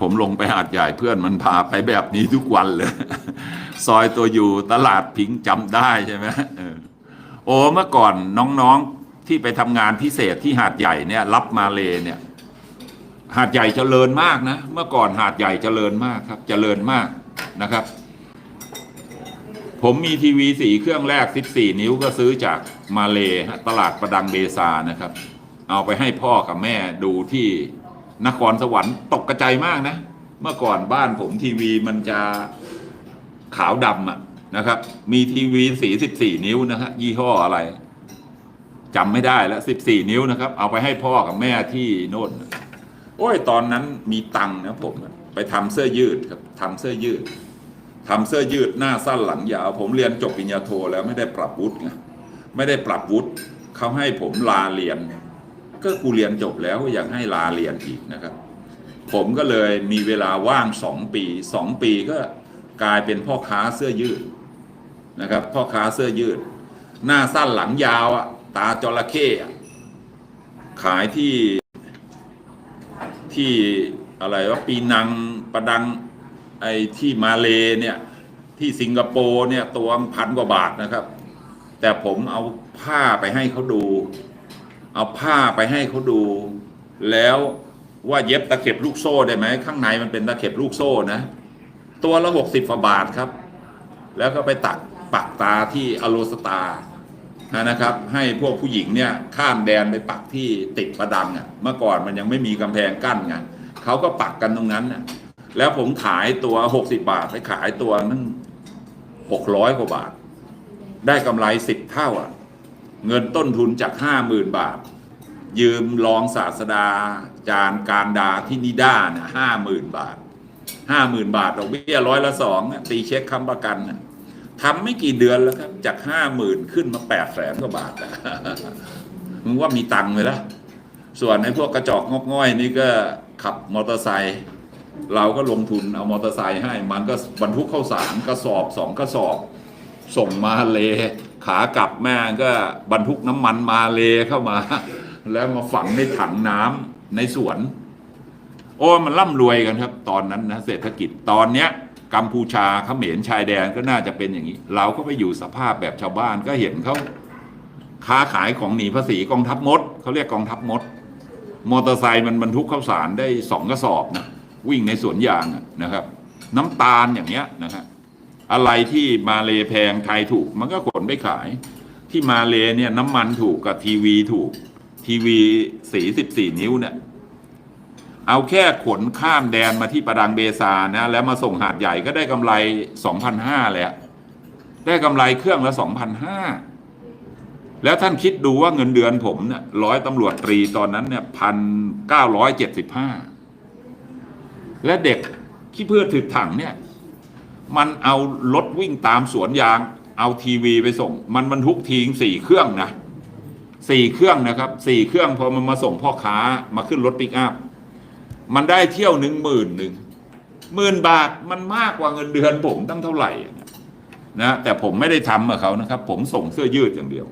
ผมลงไปหาดใหญ่เพื่อนมันพาไปแบบนี้ทุกวันเลย ซอยตัวอยู่ตลาดพิงจำได้ใช่ไหมโอ้เมื่อก่อนน้องๆที่ไปทำงานพิเศษที่หาดใหญ่เนี่ย รับมาเลเนี่ย หาดใหญ่เจริญมากนะ เมื่อก่อนหาดใหญ่เจริญมากครับ เจริญมากนะครับ ผมมีทีวีสีเครื่องแรก 14 นิ้วก็ซื้อจากมาเลฮะตลาดประดังเบซานะครับ เอาไปให้พ่อกับแม่ดูที่ นครสวรรค์ตกกระจายมากนะ เมื่อก่อนบ้านผมทีวีมันจะขาวดำอะนะครับ มีทีวีสี14นิ้วนะฮะยี่ห้ออะไรจำไม่ได้แล้ว14นิ้วนะครับ เอาไปให้พ่อกับแม่ที่โน่น โอ้ยตอนนั้นมีตังนะผมไปทำเสื้อยืดครับทำเสื้อยืดทำเสื้อยืดหน้าสั้นหลังยาว ผมเรียนจบปริญญาโทแล้วไม่ได้ปรับวุฒิไงไม่ได้ปรับวุฒิเขาให้ผมลาเรียน ก็กูเรียนจบแล้วยังให้ลาเรียนอีกนะครับ ผมก็เลยมีเวลาว่างสองปีสองปีก็กลายเป็นพ่อค้าเสื้อยืดนะครับ พ่อค้าเสื้อยืด หน้าสั้นหลังยาวอะตาจระเข้อะขายที่ที่อะไรว่าปีนังประดังไอ้ที่มาเลเนี่ยที่สิงคโปร์เนี่ยตัวพันกว่าบาทนะครับ แต่ผมเอาผ้าไปให้เขาดู เอาผ้าไปให้เขาดู แล้วว่าเย็บตะเข็บลูกโซ่ได้ไหมข้างในมันเป็นตะเข็บลูกโซ่นะ ตัวละหกสิบาบาทครับ แล้วก็ไปตักปักตาที่อโลสตานะครับ ให้พวกผู้หญิงเนี่ยข้ามแดนไปปักที่ติดประดังอะเมื่อก่อนมันยังไม่มีกำแพงกั้นไงเขาก็ปักกันตรงนั้นน่ะแล้วผมขายตัวหกสิบาทไปขายตัวนึงหกร้อยกว่าบาท ได้กำไรสิบเท่าอะ เงินต้นทุนจากห้าหมื่นบาท ยืมรองศาสดา จารย์การดาที่นิด้าเนี่ยห้าหมื่นบาทห้าหมื่นบาทดอกเบี้ยร้อยละสองตีเช็คคำประกันทำไม่กี่เดือนแล้วครับ จากห้าหมื่นขึ้นมาแปดแสนกว่าบาทมึงว่ามีตังค์ไหมล่ะ ส่วนไอ้พวกกระจอกงอกง่อยนี่ก็ขับมอเตอร์ไซค์เราก็ลงทุนเอามอเตอร์ไซค์ให้ มันก็บรรทุกข้าวสารกระสอบสองกระสอบ ส่งมาเล ขากลับแม่ก็บรรทุกน้ำมันมาเลเข้ามา แล้วมาฝังในถังน้ำในสวน โอ้มันร่ำรวยกันครับ ตอนนั้นนะเศรษฐกิจตอนเนี้ยกัมพูชาเขมรชายแดนก็น่าจะเป็นอย่างนี้ เราก็ไปอยู่สภาพแบบชาวบ้านก็เห็นเขาค้าขายของหนีภาษีกองทัพมดเขาเรียกกองทัพมด มอเตอร์ไซค์มันบรรทุกข้าวสารได้สองกระสอบนะวิ่งในสวนยางนะครับ น้ำตาลอย่างเงี้ยนะครับ อะไรที่มาเลแพงไทยถูก มันก็ขนไปขาย ที่มาเลเนี่ยน้ำมันถูกกับทีวีถูก ทีวีสีสิบสี่นิ้วเนี่ยเอาแค่ขนข้ามแดนมาที่ประดังเบซานะแล้วมาส่งหาดใหญ่ก็ได้กำไรสองพันห้าเลยอะได้กำไรเครื่องละสองพันห้าแล้วท่านคิดดูว่าเงินเดือนผมเนี่ยร้อยตำรวจตรีตอนนั้นเนี่ยพันเก้าร้อยเจ็ดสิบห้าและเด็กที่เพื่อถือถังเนี่ย มันเอารถวิ่งตามสวนยาง เอาทีวีไปส่ง มันบรรทุกทีงสี่เครื่องนะสี่เครื่องนะครับสี่เครื่องพอมันมาส่งพ่อค้ามาขึ้นรถปิกอัพมันได้เที่ยวหนึ่งหมื่นหนึ่งหมื่นบาทมันมากกว่าเงินเดือนผมตั้งเท่าไหร่นะแต่ผมไม่ได้ทำกับเขานะครับ ผมส่งเสื้อยืดอย่างเดียว